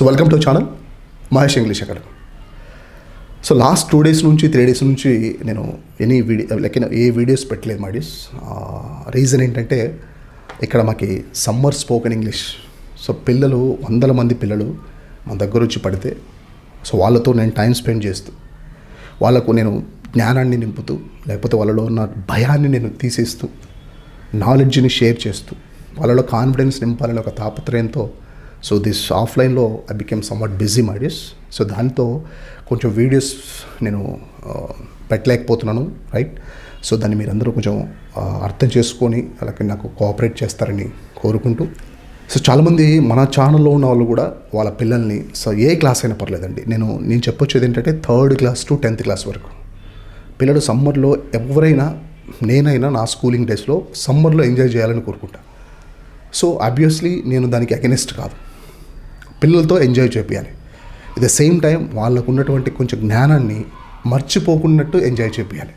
So welcome to channel Mahesh English academy so last two days నుంచి three days నుంచి నేను any video like a videos పెట్టలేదు my dears reason uh, ఏంటంటే ఇక్కడ మాకి సమ్మర్ స్పోకెన్ ఇంగ్లీష్ సో పిల్లలు వందల మంది పిల్లలు మన దగ్గర వచ్చి పడితే సో వాళ్ళతో నేను టైం స్పెండ్ చేస్తూ వాళ్ళకు నేను జ్ఞానాన్ని నింపుతూ లేకపోతే వాళ్ళలో ఉన్న భయాన్ని నేను తీసేస్తూ నాలెడ్జ్ని షేర్ చేస్తూ వాళ్ళలో కాన్ఫిడెన్స్ నింపాలని ఒక తాపత్రయంతో సో దిస్ ఆఫ్లైన్లో I became somewhat busy my dears so దాంతో కొంచెం వీడియోస్ నేను పెట్టలేకపోతున్నాను రైట్ సో దాన్ని మీరందరూ కొంచెం అర్థం చేసుకొని అలాగే నాకు కోఆపరేట్ చేస్తారని కోరుకుంటూ. సో చాలామంది మన ఛానల్లో ఉన్న వాళ్ళు కూడా వాళ్ళ పిల్లల్ని సో ఏ క్లాస్ అయినా పర్లేదండి. నేను నేను చెప్పొచ్చేది ఏంటంటే third class to tenth class వరకు. పిల్లలు సమ్మర్లో ఎవరైనా నేనైనా నా స్కూలింగ్ డేస్లో సమ్మర్లో ఎంజాయ్ చేయాలని కోరుకుంటా. సో ఆబ్వియస్లీ నేను దానికి అగెనిస్ట్ కాదు. పిల్లలతో ఎంజాయ్ చేపియాలి. ఎట్ ద సేమ్ టైం వాళ్ళకు ఉన్నటువంటి కొంచెం జ్ఞానాన్ని మర్చిపోకున్నట్టు ఎంజాయ్ చేపియాలి.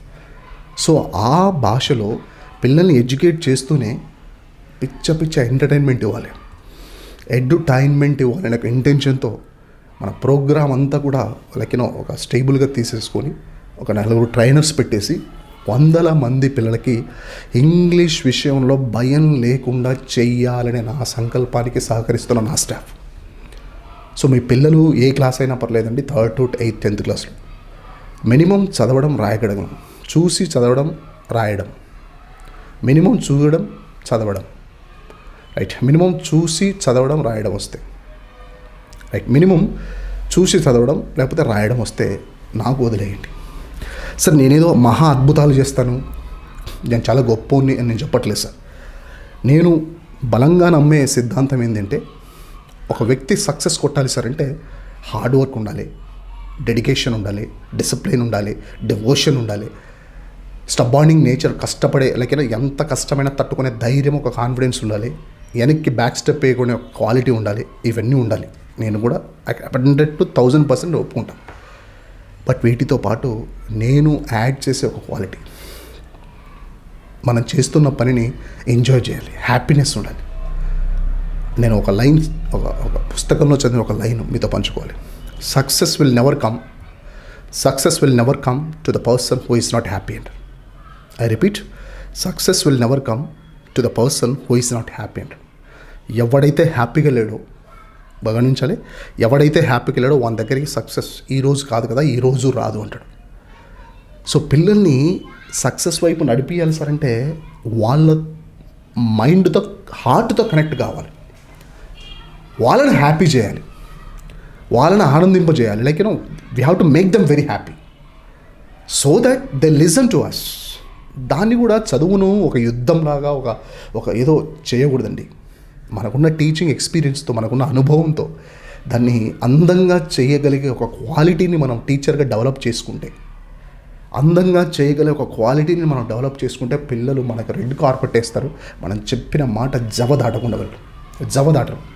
సో ఆ భాషలో పిల్లల్ని ఎడ్యుకేట్ చేస్తూనే పిచ్చ పిచ్చ ఎంటర్టైన్మెంట్ ఇవ్వాలి. ఎడ్యుటైన్మెంట్ ఇవ్వాలి. ఒక ఇంటెన్షన్తో మన ప్రోగ్రామ్ అంతా కూడా వాళ్ళకినో ఒక స్టేబుల్గా తీసేసుకొని ఒక నలుగురు ట్రైనర్స్ పెట్టేసి వందల మంది పిల్లలకి ఇంగ్లీష్ విషయంలో భయం లేకుండా చెయ్యాలనే నా సంకల్పానికి సహకరిస్తున్న నా స్టాఫ్ సో మీ పిల్లలు ఏ క్లాస్ అయినా పర్లేదండి థర్డ్ టు ఎయిత్ టెన్త్ క్లాస్లో. మినిమం చదవడం రాయగడగడం. చూసి చదవడం రాయడం. మినిమం చూడడం చదవడం. రైట్. మినిమం చూసి చదవడం రాయడం వస్తే. రైట్. మినిమం చూసి చదవడం లేకపోతే రాయడం వస్తే నాకు వదిలేయండి. సార్ నేనేదో మహా అద్భుతాలు చేస్తాను. నేను చాలా గొప్ప అని నేను చెప్పట్లేదు సార్. నేను బలంగా నమ్మే సిద్ధాంతం ఏంటంటే ఒక వ్యక్తి సక్సెస్ కొట్టాలి సార్ అంటే హార్డ్ వర్క్ ఉండాలి డెడికేషన్ ఉండాలి డిసిప్లిన్ ఉండాలి డివోషన్ ఉండాలి. స్టబార్నింగ్ నేచర్ కష్టపడే లైక్ ఎంత కష్టమైనా తట్టుకునే ధైర్యం ఒక కాన్ఫిడెన్స్ ఉండాలి. వెనక్కి బ్యాక్ స్టెప్ వేయకునే ఒక క్వాలిటీ ఉండాలి. ఇవన్నీ ఉండాలి. నేను కూడా హండ్రెడ్ టు థౌజండ్ పర్సెంట్ ఒప్పుకుంటాను బట్ వీటితో పాటు నేను యాడ్ చేసే ఒక క్వాలిటీ. మనం చేస్తున్న పనిని ఎంజాయ్ చేయాలి. హ్యాపీనెస్ ఉండాలి. నేను ఒక లైన్ ఒక ఒక పుస్తకంలో చదివిన ఒక లైన్ మీతో పంచుకోవాలి. Success will never come success will never come to the person who is not happy and I repeat success will never come to the person who is not happy and ఎవడైతే హ్యాపీగా లేడో గమనించాలి ఎవడైతే హ్యాపీగా లేడో వాని దగ్గరికి success ఈ రోజు కాదు కదా ఈ రోజు రాదు అంటాడు. సో పిల్లల్ని సక్సెస్ వైపు నడిపించాలి సార్ అంటే వాళ్ళ మైండ్తో హార్ట్తో కనెక్ట్ కావాలి. వాళ్ళని హ్యాపీ చేయాలి. వాళ్ళని ఆనందింపజేయాలి. Like you know we have to make them very happy so that they listen to us దాన్ని కూడా చదువును ఒక యుద్ధంలాగా ఒక ఒక ఏదో చేయకూడదండి. మనకున్న టీచింగ్ ఎక్స్పీరియన్స్తో మనకున్న అనుభవంతో దాన్ని అందంగా చేయగలిగే ఒక క్వాలిటీని మనం టీచర్గా డెవలప్ చేసుకుంటే అందంగా చేయగలిగే ఒక క్వాలిటీని మనం డెవలప్ చేసుకుంటే పిల్లలు మనకు రెడ్ కార్పెట్ వేస్తారు. మనం చెప్పిన మాట జవ దాటకుండా వెళ్ళరు. జవ దాటరు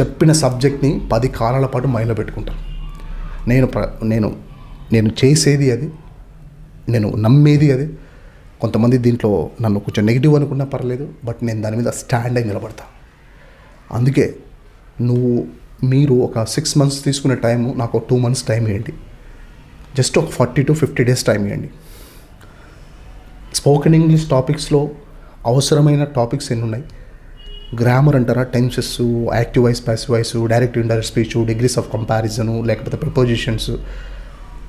చెప్పిన సబ్జెక్ట్ని పది కాలాల పాటు మైండ్లో పెట్టుకుంటాను నేను ప్ర నేను నేను చేసేది అది నేను నమ్మేది అది. కొంతమంది దీంట్లో నన్ను కొంచెం నెగిటివ్ అనుకున్నా పర్లేదు బట్ నేను దాని మీద స్టాండ్ అయి నిలబడతా. అందుకే నువ్వు మీరు ఒక సిక్స్ మంత్స్ తీసుకునే టైం నాకు టూ మంత్స్ టైం ఇవ్వండి. జస్ట్ ఒక forty to fifty days time ఇవ్వండి. స్పోకెన్ ఇంగ్లీష్ టాపిక్స్లో అవసరమైన టాపిక్స్ ఎన్ని ఉన్నాయి గ్రామర్ అంటారా? Tenses active voice passive voice direct indirect speech degrees of comparison లేకపోతే ప్రపోజిషన్స్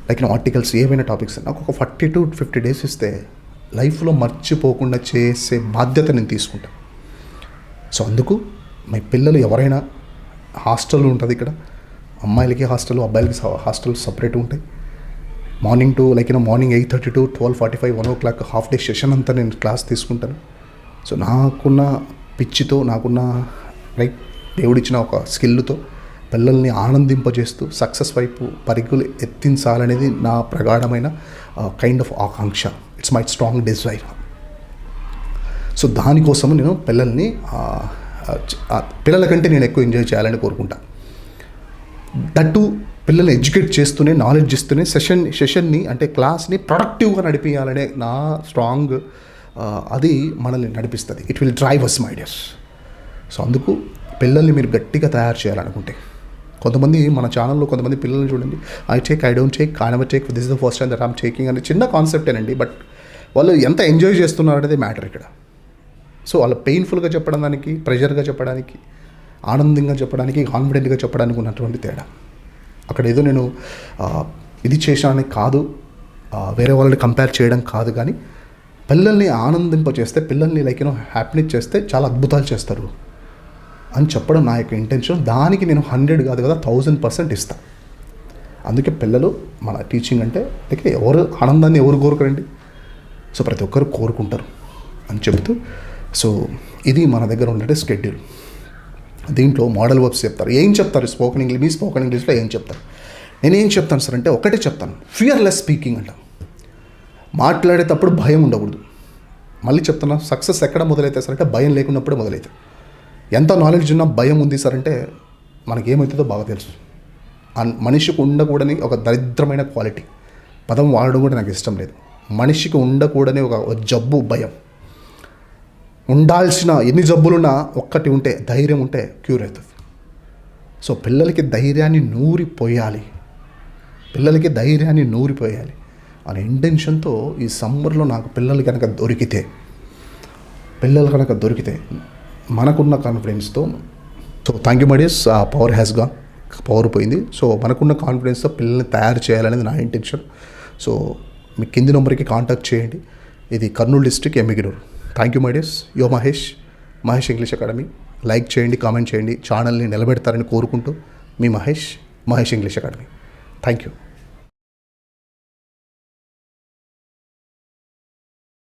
లైక్ ఆర్టికల్స్ ఏవైనా టాపిక్స్ నాకు ఒక ఫార్టీ టు ఫిఫ్టీ డేస్ ఇస్తే లైఫ్లో మర్చిపోకుండా చేసే బాధ్యత నేను తీసుకుంటా. సో అందుకు మీ పిల్లలు ఎవరైనా హాస్టల్ ఉంటుంది ఇక్కడ. అమ్మాయిలకి హాస్టల్ అబ్బాయిలకి హాస్టల్ సపరేట్ ఉంటాయి. మార్నింగ్ టు లైక్ నా morning eight thirty to twelve forty five one o'clock half day session అంతా నేను క్లాస్ తీసుకుంటాను. సో నాకున్న పిచ్చితో నాకున్న లైక్ దేవుడిచ్చిన ఒక స్కిల్తో పిల్లల్ని ఆనందింపజేస్తూ సక్సెస్ వైపు పరుగులు ఎత్తించాలనేది నా ప్రగాఢమైన kind of Akanksha. It's my strong desire so దానికోసం నేను పిల్లల్ని పిల్లల కంటే నేను ఎక్కువ ఎంజాయ్ చేయాలని కోరుకుంటా. దట్టు పిల్లల్ని ఎడ్యుకేట్ చేస్తూనే నాలెడ్జ్ ఇస్తూనే సెషన్ సెషన్ని అంటే క్లాస్ని ప్రొడక్టివ్గా నడిపించాలనే నా స్ట్రాంగ్ అది మనల్ని నడిపిస్తుంది. It will drive us my dears so అందుకు పిల్లల్ని మీరు గట్టిగా తయారు చేయాలనుకుంటే కొంతమంది మన ఛానల్లో కొంతమంది పిల్లల్ని చూడండి. I take I don't take I never take this is the first time that am taking అనే చిన్న కాన్సెప్టేనండి బట్ వాళ్ళు ఎంత ఎంజాయ్ చేస్తున్నారు అనేది మ్యాటర్ ఇక్కడ. సో వాళ్ళు పెయిన్ఫుల్గా చెప్పడం దానికి ప్రెషర్గా చెప్పడానికి ఆనందంగా చెప్పడానికి కాన్ఫిడెంట్గా చెప్పడానికి ఉన్నటువంటి తేడా. అక్కడ ఏదో నేను ఇది చేశానని కాదు. వేరే వాళ్ళని కంపేర్ చేయడం కాదు కానీ పిల్లల్ని ఆనందింపచేస్తే పిల్లల్ని లైక్ యూనో హ్యాపీనెస్ చేస్తే చాలా అద్భుతాలు చేస్తారు. అని చెప్పడం నా యొక్క ఇంటెన్షన్ దానికి నేను హండ్రెడ్ కాదు కదా థౌజండ్ పర్సెంట్ ఇస్తాను అందుకే పిల్లలు మన టీచింగ్ అంటే లైక్ ఎవరు ఆనందాన్ని ఎవరు కోరుకోరండి? సో ప్రతి ఒక్కరు కోరుకుంటారు అని చెబుతూ సో ఇది మన దగ్గర ఉండే స్కెడ్యూల్ దీంట్లో మోడల్ వర్బ్స్ చెప్తారు. ఏం చెప్తారు? స్పోకెన్ ఇంగ్లీష్ మీ స్పోకెన్ ఇంగ్లీష్లో ఏం చెప్తారు? నేను ఏం చెప్తాను సార్ అంటే ఒకటే చెప్తాను. ఫియర్లెస్ స్పీకింగ్ అంట. మాట్లాడేటప్పుడు భయం ఉండకూడదు. మళ్ళీ చెప్తున్నా సక్సెస్ ఎక్కడ మొదలైతే సార్ అంటే భయం లేకున్నప్పుడే మొదలైతే ఎంత నాలెడ్జ్ ఉన్నా భయం ఉంది సార్ అంటే మనకి ఏమవుతుందో బాగా తెలుసు. మనిషికి ఉండకూడని ఒక దరిద్రమైన క్వాలిటీ పదం వాడడం కూడా నాకు ఇష్టం లేదు. మనిషికి ఉండకూడని ఒక ఒక జబ్బు భయం. ఉండాల్సిన ఎన్ని జబ్బులున్నా ఒక్కటి ఉంటే ధైర్యం ఉంటే క్యూర్ అవుతుంది. సో పిల్లలకి ధైర్యాన్ని నూరిపోయాలి. పిల్లలకి ధైర్యాన్ని నూరిపోయాలి. అనే ఇంటెన్షన్తో ఈ సమ్మర్లో నాకు పిల్లలు కనుక దొరికితే పిల్లలు కనుక దొరికితే మనకున్న కాన్ఫిడెన్స్తో so thank you my dears ఆ పవర్ హ్యాస్ పవర్ పోయింది. సో మనకున్న కాన్ఫిడెన్స్తో పిల్లల్ని తయారు చేయాలనేది నా ఇంటెన్షన్ సో మీ కింది నెంబర్కి కాంటాక్ట్ చేయండి. ఇది Kurnool district Emmiganur thank you my dears యో Mahesh Mahesh English academy like చేయండి కామెంట్ చేయండి. ఛానల్ని నిలబెడతారని కోరుకుంటూ మీ Mahesh Mahesh English academy thank you